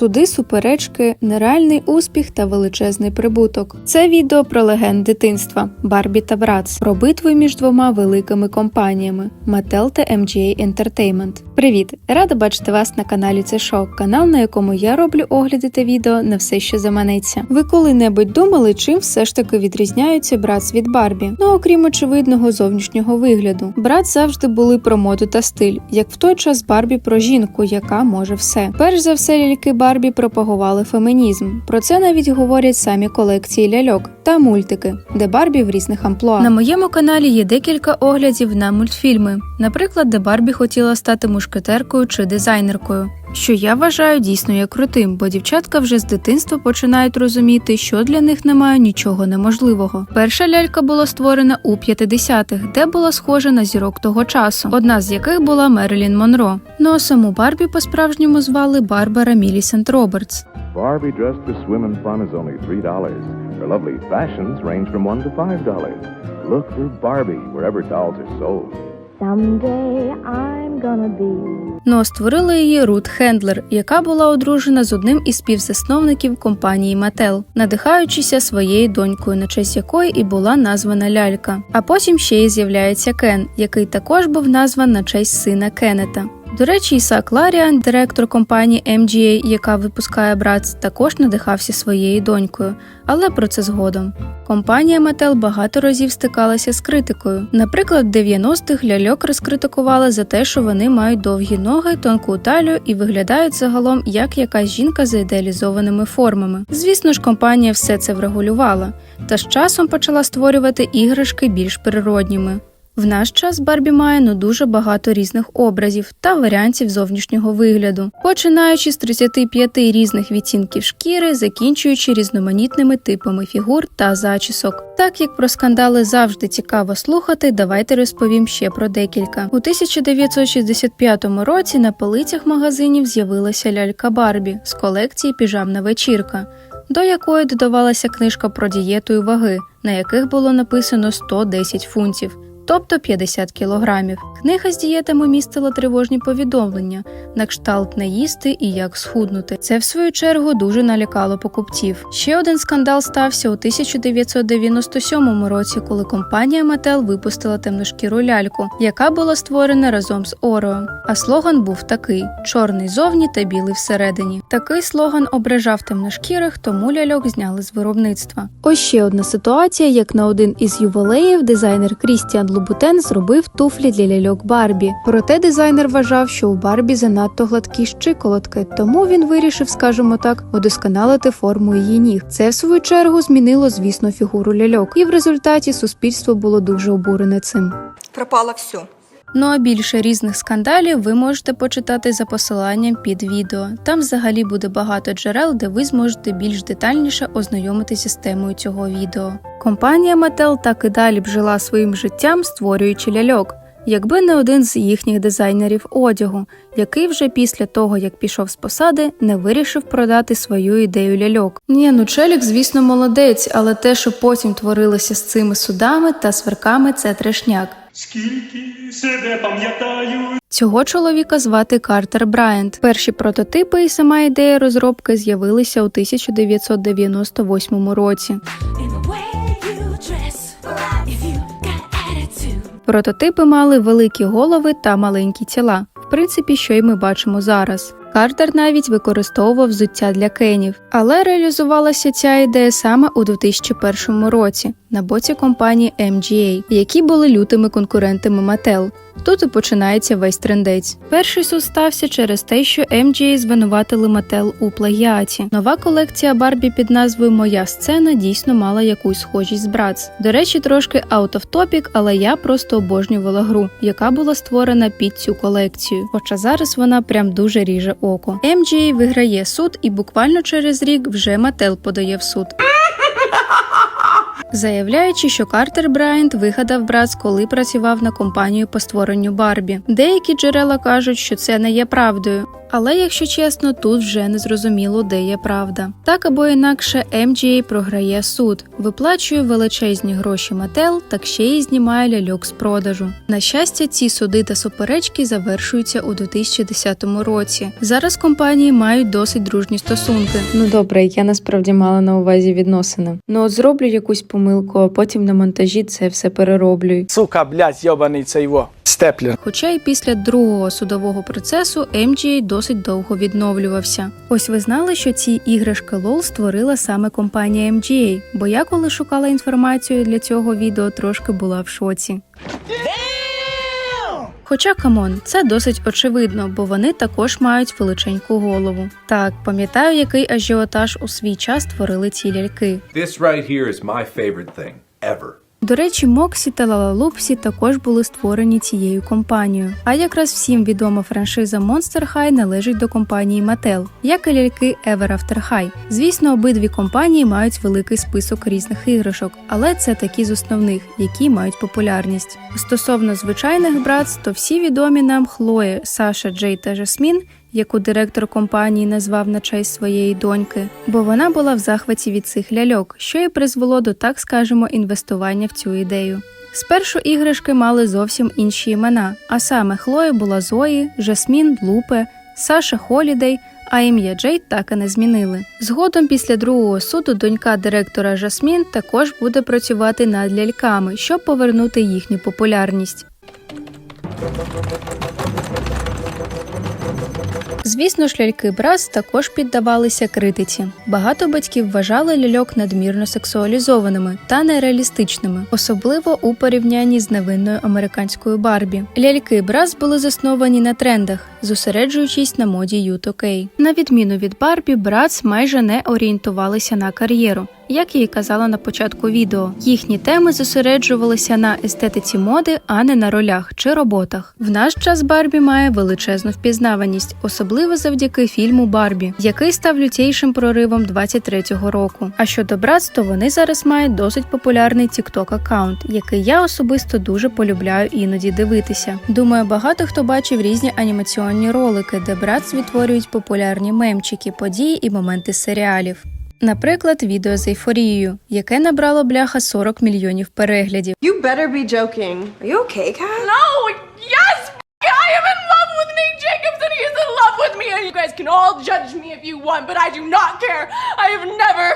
суди, суперечки, нереальний успіх та величезний прибуток. Це відео про легенд дитинства Барбі та Братс, про битву між двома великими компаніями Mattel та MGA Entertainment. Привіт! Рада бачити вас на каналі Це Шо, канал, на якому я роблю огляди та відео на все, що заманеться. Ви коли-небудь думали, чим все ж таки відрізняються Братс від Барбі? Ну окрім очевидного зовнішнього вигляду. Братс завжди були про моду та стиль, як в той час Барбі про жінку, яка може все. Перш за все, ляльки Барбі пропагували фемінізм. Про це навіть говорять самі колекції ляльок та мультики, де Барбі в різних амплуа. На моєму каналі є декілька оглядів на мультфільми, наприклад, де Барбі хотіла стати мушкетеркою чи дизайнеркою. Що я вважаю дійсно є крутим, бо дівчатка вже з дитинства починають розуміти, що для них немає нічого неможливого. Перша лялька була створена у 50-х, де була схожа на зірок того часу, одна з яких була Мерлін Монро. Ну а саму Барбі по-справжньому звали Барбара Мілісент Робертс. Barbie dressed to swim in fun is only $3. Her lovely fashions range from 1 to $5. Look for Barbie wherever dolls are sold. Someday I'm gonna be Ну а створила її Рут Хендлер, яка була одружена з одним із співзасновників компанії Mattel, надихаючися своєю донькою, на честь якої і була названа лялька. А потім ще й з'являється Кен, який також був назван на честь сина Кеннета. До речі, Ісак Ларіан, директор компанії MGA, яка випускає Братс, також надихався своєю донькою, але про це згодом. Компанія Mattel багато разів стикалася з критикою. Наприклад, в 90-х ляльок розкритикували за те, що вони мають довгі ноги, тонку талію і виглядають загалом як якась жінка з ідеалізованими формами. Звісно ж, компанія все це врегулювала, та з часом почала створювати іграшки більш природніми. В наш час Барбі має ну дуже багато різних образів та варіантів зовнішнього вигляду, починаючи з 35 різних відтінків шкіри, закінчуючи різноманітними типами фігур та зачісок. Так як про скандали завжди цікаво слухати, давайте розповім ще про декілька. У 1965 році на полицях магазинів з'явилася лялька Барбі з колекції Піжамна вечірка. До якої додавалася книжка про дієту і ваги, на яких було написано 110 фунтів тобто 50 кілограмів. Книга з дієтами містила тривожні повідомлення на кшталт не їсти і як схуднути. Це в свою чергу дуже налякало покупців. Ще один скандал стався у 1997 році, коли компанія Mattel випустила темношкіру ляльку, яка була створена разом з Орео. А слоган був такий: чорний зовні та білий всередині. Такий слоган ображав темношкірих, тому ляльок зняли з виробництва. Ось ще одна ситуація, як на один із ювілеїв дизайнер Крістіан Лубутен зробив туфлі для ляльок Барбі. Проте дизайнер вважав, що у Барбі занадто гладкі щиколотки, тому він вирішив, скажімо так, удосконалити форму її ніг. Це в свою чергу змінило, звісно, фігуру ляльок, і в результаті суспільство було дуже обурене цим. пропало все. Ну а більше різних скандалів ви можете почитати за посиланням під відео. Там взагалі буде багато джерел, де ви зможете більш детальніше ознайомитися з темою цього відео. Компанія Mattel так і далі б жила своїм життям, створюючи ляльок. Якби не один з їхніх дизайнерів одягу, який вже після того, як пішов з посади, не вирішив продати свою ідею ляльок. Ні, ну Челік, звісно, молодець, але те, що потім творилося з цими судами та сварками, це трешняк. Скільки себе пам'ятаю, Цього чоловіка звати Картер Брайант. Перші прототипи і сама ідея розробки з'явилися у 1998 році. Прототипи мали великі голови та маленькі тіла. В принципі, що й ми бачимо зараз. Картер навіть використовував взуття для кенів, але реалізувалася ця ідея саме у 2001 році на боці компанії MGA, які були лютими конкурентами Mattel. Тут і починається весь трендець. Перший суд стався через те, що MGA звинуватили Mattel у плагіаті. Нова колекція Барбі під назвою Моя сцена дійсно мала якусь схожість з Братс. До речі, трошки out of topic, але я просто обожнювала гру, яка була створена під цю колекцію. Хоча зараз вона прям дуже ріже око. MGA виграє суд, і буквально через рік вже Mattel подає в суд. Заявляючи, що Картер Брайант вигадав брат, коли працював на компанію по створенню Барбі. Деякі джерела кажуть, що це не є правдою. Але якщо чесно, тут вже не зрозуміло, де є правда. Так або інакше MGA програє суд, виплачує величезні гроші Мател, так ще й знімає ляльок з продажу. На щастя, ці суди та суперечки завершуються у 2010 році. Зараз компанії мають досить дружні стосунки. Ну добре, я насправді мала на увазі відносини. Ну от зроблю якусь помилку, а потім на монтажі це все перероблю. Сука, блядь, йобаний цей во. Степлер. Хоча і після другого судового процесу MGA досить довго відновлювався. Ось ви знали, що ці іграшки LOL створила саме компанія MGA, бо я коли шукала інформацію для цього відео, трошки була в шоці. Хоча камон, це досить очевидно, бо вони також мають величеньку голову. Так, пам'ятаю, який ажіотаж у свій час створили ці ляльки. This right here is my favorite thing ever. До речі, Моксі та Лалалупсі також були створені цією компанією. А якраз всім відома франшиза Monster High належить до компанії Mattel, як і ляльки Ever After High. Звісно, обидві компанії мають великий список різних іграшок, але це такі з основних, які мають популярність. Стосовно звичайних братств, то всі відомі нам Хлоє, Саша, Джей та Жасмін яку директор компанії назвав на честь своєї доньки, бо вона була в захваті від цих ляльок, що і призвело до, так скажемо, інвестування в цю ідею. Спершу іграшки мали зовсім інші імена, а саме Хлоя була Зої, Жасмін Лупе, Саша Холідей, а ім'я Джейд так і не змінили. Згодом після другого суду донька директора Жасмін також буде працювати над ляльками, щоб повернути їхню популярність. Звісно ж, ляльки Брас також піддавалися критиці. Багато батьків вважали ляльок надмірно сексуалізованими та нереалістичними, особливо у порівнянні з невинною американською Барбі. Ляльки Брас були засновані на трендах, зосереджуючись на моді U2K. На відміну від Барбі, Братс майже не орієнтувалися на кар'єру. Як я і казала на початку відео, їхні теми зосереджувалися на естетиці моди, а не на ролях чи роботах. В наш час Барбі має величезну впізнаваність, особливо завдяки фільму Барбі, який став лютейшим проривом 23-го року. А щодо Братс, то вони зараз мають досить популярний TikTok аккаунт, який я особисто дуже полюбляю іноді дивитися. Думаю, багато хто бачив різні анімаційні ролики, де Братс відтворюють популярні мемчики, події і моменти серіалів. Наприклад, відео з ейфорією, яке набрало бляха 40 мільйонів переглядів. You better be joking. Are you okay, Kat? No, yes, I am in love with Nate Jacobs and he is in love with me. And you guys can all judge me if you want, but I do not care. I have never.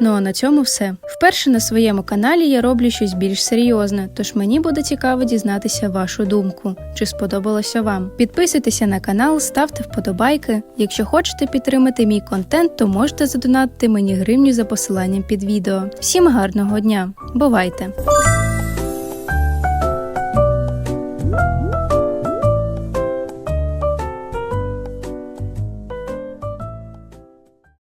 Ну а на цьому все. Вперше на своєму каналі я роблю щось більш серйозне, тож мені буде цікаво дізнатися вашу думку, чи сподобалося вам. Підписуйтеся на канал, ставте вподобайки. Якщо хочете підтримати мій контент, то можете задонатити мені гривню за посиланням під відео. Всім гарного дня! Бувайте!